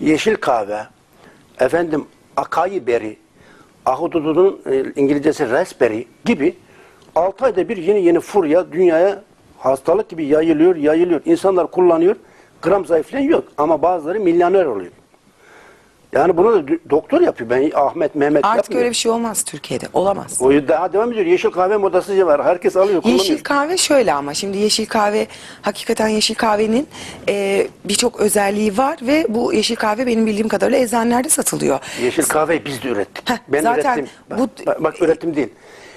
yeşil kahve, efendim akayi beri, ahududunun e, İngilizcesi raspberry gibi 6 ayda bir yeni yeni furya dünyaya hastalık gibi yayılıyor, yayılıyor. İnsanlar kullanıyor, gram zayıflayan yok ama bazıları milyoner oluyor. Yani bunu doktor yapıyor. Ben Ahmet, Mehmet Artık yapmıyor. öyle bir şey olmaz Türkiye'de. Olamaz. O daha devam ediyor. Yeşil kahve modası var. Herkes alıyor, kullanıyor. Yeşil kahve şöyle ama şimdi yeşil kahve hakikaten yeşil kahvenin e, birçok özelliği var ve bu yeşil kahve benim bildiğim kadarıyla eczanelerde satılıyor. Yeşil kahveyi biz de ürettik. Heh, ben zaten ürettim. Bak, bu- bak, bak ürettim değil.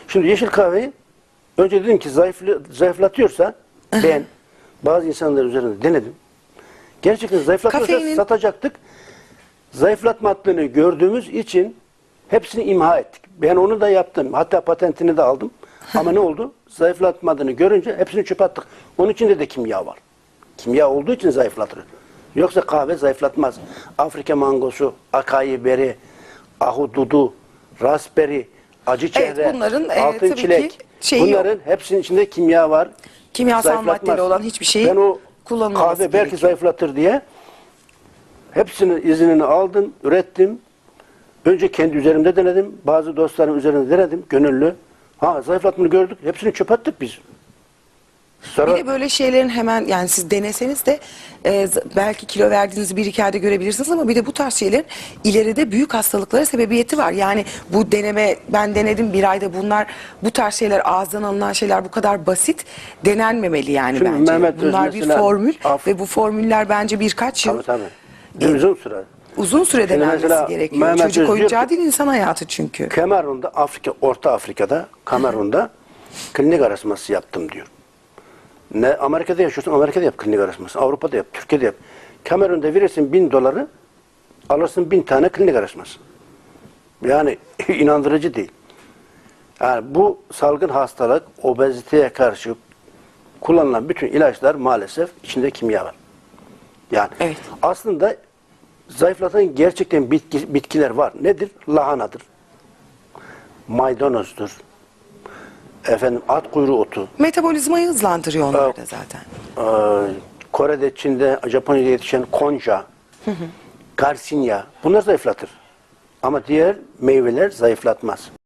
Şimdi yeşil kahveyi önce dedim ki zayıflı, zayıflatıyorsa ben bazı insanlar üzerinde denedim. Gerçekten zayıflatıyorsa Kafeinin- satacaktık. Zayıflatma hattını gördüğümüz için hepsini imha ettik. Ben onu da yaptım. Hatta patentini de aldım. Ama ne oldu? Zayıflatmadığını görünce hepsini çöpe attık. Onun içinde de kimya var. Kimya olduğu için zayıflatır. Yoksa kahve zayıflatmaz. Afrika mangosu, akayi beri, ahududu, raspberry, acı çehre, bunların, e, altın tabii çilek. Bunların hepsinin içinde kimya var. Kimyasal maddeli olan hiçbir şeyi Ben o kahve belki gerekiyor. zayıflatır diye hepsinin iznini aldım, ürettim. Önce kendi üzerimde denedim. Bazı dostlarım üzerinde denedim. Gönüllü. Ha zayıflatmanı gördük. Hepsini çöpe attık biz. Sonra Bir de böyle şeylerin hemen yani siz deneseniz de e, belki kilo verdiğinizi bir iki ayda görebilirsiniz ama bir de bu tarz şeylerin ileride büyük hastalıklara sebebiyeti var. Yani bu deneme ben denedim bir ayda bunlar bu tarz şeyler ağızdan alınan şeyler bu kadar basit denenmemeli yani Şimdi bence. Mehmet Öz bunlar bir mesela- formül Af- ve bu formüller bence birkaç yıl tabii tabii. Bir uzun süre. uzun süre Şimdi gerekiyor. Mehmet Çocuk Öz diyor oyuncağı değil insan hayatı çünkü. Kamerun'da Afrika, Orta Afrika'da Kamerun'da klinik araştırması yaptım diyor. Ne Amerika'da yaşıyorsun, Amerika'da yap klinik araştırması. Avrupa'da yap, Türkiye'de yap. Kamerun'da verirsin bin doları, alırsın bin tane klinik araştırması. Yani inandırıcı değil. Yani bu salgın hastalık, obeziteye karşı kullanılan bütün ilaçlar maalesef içinde kimya var. Yani Evet. aslında zayıflatan gerçekten bitki, bitkiler var. Nedir? Lahanadır. Maydanozdur. Efendim at kuyruğu otu. Metabolizmayı hızlandırıyor onlar da zaten. Ee, Kore'de, Çin'de, Japonya'da yetişen konca, garsinya bunlar zayıflatır. Ama diğer meyveler zayıflatmaz.